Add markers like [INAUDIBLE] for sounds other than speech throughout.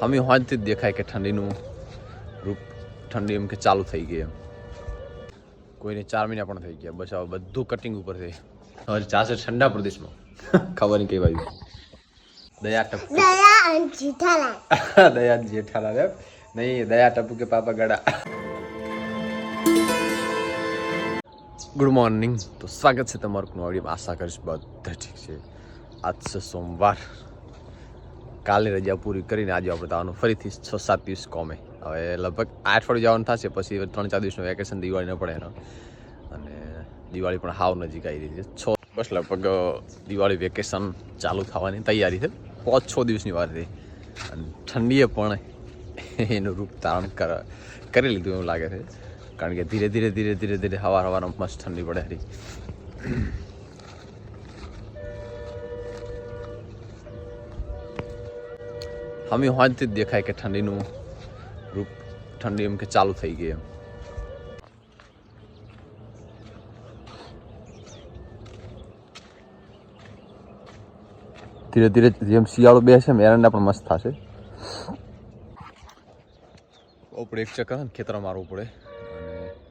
હમી હોજથી જ દેખાય કે ઠંડીનું રૂપ ઠંડી એમ કે ચાલુ થઈ ગઈ એમ. કોઈને ચાર મહિના પણ થઈ ગયા. બસ હવે બધું કટિંગ ઉપર છે હવે ચાશે ઠંડા પ્રદેશમાં. [LAUGHS] ખબર નહીં કઈ બાજુ. દયા ટપ દયા જેઠાલા જેઠાલાલ. [LAUGHS] દયા જેઠાલાલ એમ. નહીં દયા ટપુ કે પાપા ગડા. ગુડ મોર્નિંગ તો સ્વાગત છે તમારું વિડીયોમાં. આશા કરીશ બધા ઠીક છે. આજ છે સોમવાર. કાલે રજા પૂરી કરીને આજે આપણે આવવાનું ફરીથી છ સાત દિવસ કોમે. હવે લગભગ અઠવાડિયું જવાનું થશે, પછી ત્રણ ચાર દિવસનું વેકેશન દિવાળી ન પડે એનો. અને દિવાળી પણ હાવ નજીક આવી રહી છે. છ બસ લગભગ દિવાળી વેકેશન ચાલુ થવાની તૈયારી છે. પાંચ છ દિવસની વાર થઈ અને ઠંડીએ પણ એનું રૂપ ધારણ કર લીધું એવું લાગે છે. કારણ કે ધીરે ધીરે ધીરે ધીરે ધીરે હવાર હવારમાં મસ્ત ઠંડી પડે હરી હમી હોજથી જ દેખાય કે ઠંડીનું રૂપ, ઠંડી એમ કે ચાલુ થઈ ગઈ એમ. ધીરે ધીરે જેમ શિયાળો બેસે એમ એરંડા પણ મસ્ત થશે. ઉપર એક ચક્કર ખેતરમાં મારવું પડે.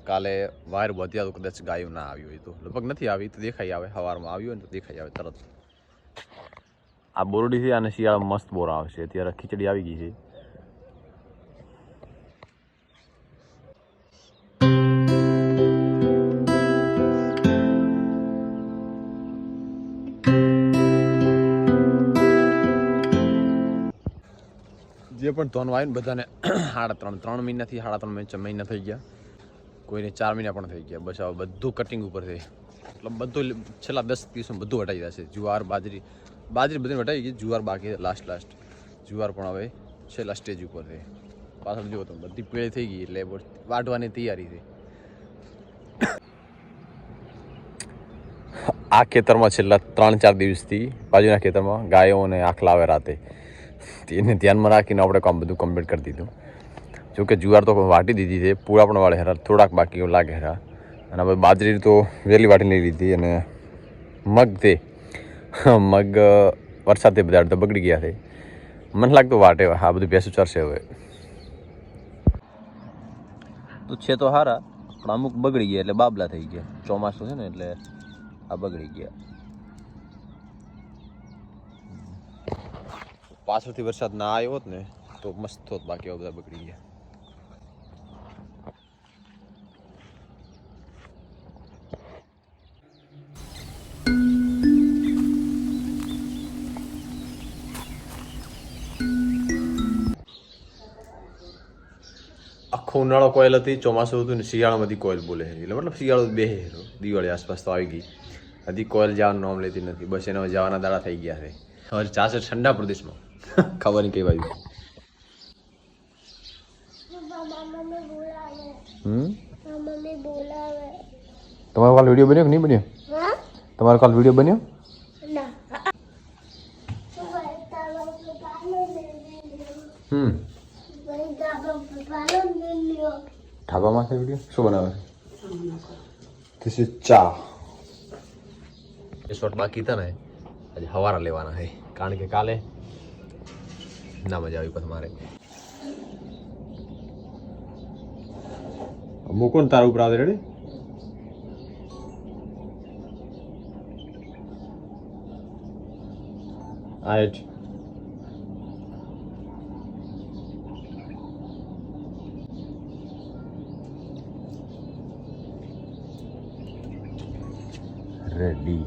કાલે વાયર વધ્યા તો કદાચ ગાયું ના આવ્યું હોય તો. લગભગ નથી આવી, તો દેખાઈ આવે. સવારમાં આવ્યું હોય ને તો દેખાઈ આવે તરત. આ બોરડી છે અને શિયાળા મસ્ત બોર આવશે અત્યારે ખીચડી આવી ગઈ છે. જે પણ ધોન વાયું બધાને [CLEARS THROAT] સાડા ત્રણ ત્રણ મહિનાથી સાડા ત્રણ મહિના મહિના થઈ ગયા. કોઈને ચાર મહિના પણ થઈ ગયા. બસ બધું કટિંગ ઉપર થઈ. એટલે બધું છેલ્લા દસ દિવસમાં બધું હટાઈ જશે જુવાર, બાજરી બાજરી બધી હટાઈ ગઈ. જુવાર બાકી લાસ્ટ લાસ્ટ જુવાર પણ હવે છેલ્લા સ્ટેજ ઉપર છે. પાછળ જુઓ તમે, બધી પીળી થઈ ગઈ એટલે વાટવાની તૈયારી છે. આ ખેતરમાં છેલ્લા ત્રણ, ચાર દિવસથી બાજુના ખેતરમાં ગાયો અને આખલા આવે રાતે. એને ધ્યાનમાં રાખીને આપણે કામ બધું કમ્પ્લીટ કરી દીધું. જોકે જુવાર તો વાટી દીધી છે, પૂરા પણ વાળે હેરા, થોડાક બાકી લાગે હેરા. અને હવે બાજરી તો વહેલી વાટી લઈ લીધી અને મગ તે [LAUGHS] મગ વરસાદથી બધા અડધા બગડી ગયા છે. મને લાગતું વાટે આ બધું ભેંસું ચરશે હવે. તો છે તો સારા પણ અમુક બગડી ગયા એટલે બાબલા થઈ ગયા. ચોમાસું છે ને એટલે આ બગડી ગયા. પાછળથી વરસાદ ના આવ્યો હોત ને તો મસ્ત હોત બાકી બધા બગડી ગયા. આખો ઉનાળો કોયલ હતી ચોમાસું હતું ને શિયાળામાંથી કોયલ બોલે એટલે મતલબ શિયાળો બે દિવાળી આસપાસ તો આવી ગઈ. હજી કોયલ જવાનું નામ લેતી નથી. બસ એના જવાના દાડા થઈ ગયા છે. હવે ચાશે ઠંડા પ્રદેશમાં. [LAUGHS] ખબર નહીં કઈ બાજુ. હમ? તમારો કાલ વીડિયો બન્યો કે નહીં બન્યો? તમારો કાલ વીડિયો બન્યો? ઢાબામાં છે વીડિયો? શું બનાવે ધીસ ઇઝ ચા. એ શોર્ટ બાકી હતા ને આજે હવારા લેવાના છે. કારણ કે કાલે ના મજા આવી પછી મારે. મૂકો ને તારા ઉપર આવે રેડી આ એટ રેડી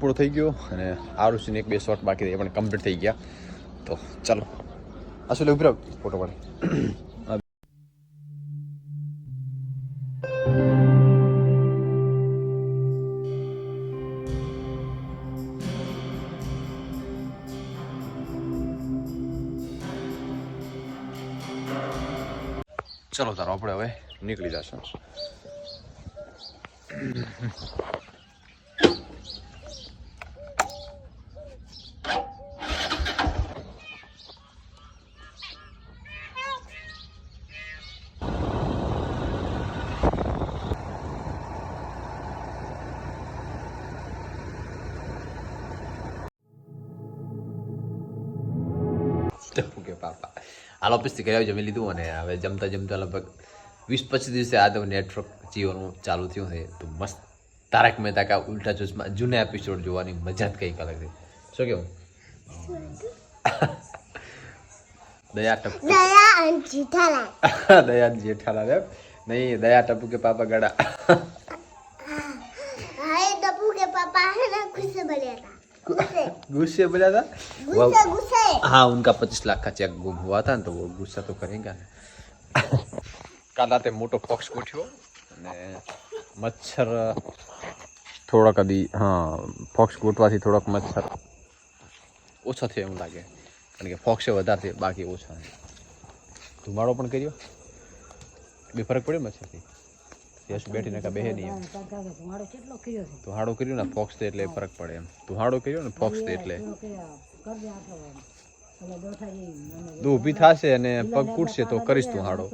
પૂરો થઈ ગયો અને આરુષિને એક બે શોટ બાકી એ પણ કમ્પ્લીટ થઈ ગયા. તો ચાલો. આ શું ઊભી ફોટો પાડે चला આપણે હવે નીકળી જશું Don't give papa. હાલ ઓફિસથી કર્યા જમી લીધું અને હવે જમતા જમતા લગભગ વીસ પચીસ દિવસે આ તો નેટવર્ક જીઓનું ચાલુ થયું છે. તો મસ્ત તારક મહેતા કા ઉલટા ચશ્મા જૂના એપિસોડ જોવાની મજા જ કંઈક અલગ થઈ શું કેવું? દયા ટપુ દયા [LAUGHS] જેઠાલાલ. એમ? નહીં દયા ટપુ કે પાપા ગડા. હા ટપુ કે પાપા ખુશ બન્યા गुस्से गुस्से बोला था गुस्से गुस्से हाँ उनका पच्चीस लाख का चेक गुम हुआ था ना तो वो गुस्सा तो करेंगे ને કાલ રાતે મોટો ફોક્સ ઉઠ્યો અને મચ્છર થોડોક અધી હા ફોક્સ ગોઠવાથી થોડોક મચ્છર ઓછો થયો એવું લાગે કારણ કે ફોક્સે વધારે છે બાકી ઓછા છે ધુમાડો પણ કર્યો બે ફરક પડ્યો મચ્છરથી યશ બેઠીને કા બેહે નહીં એમ. ધુહાડો કર્યો ને ફોક્સ તે એટલે ફરક પડે એમ. ધુહાડો કર્યો ને ફોક્સ તે એટલે. તું ઊભી થશે અને પગ કૂટશે તો કરીશ તું હાડો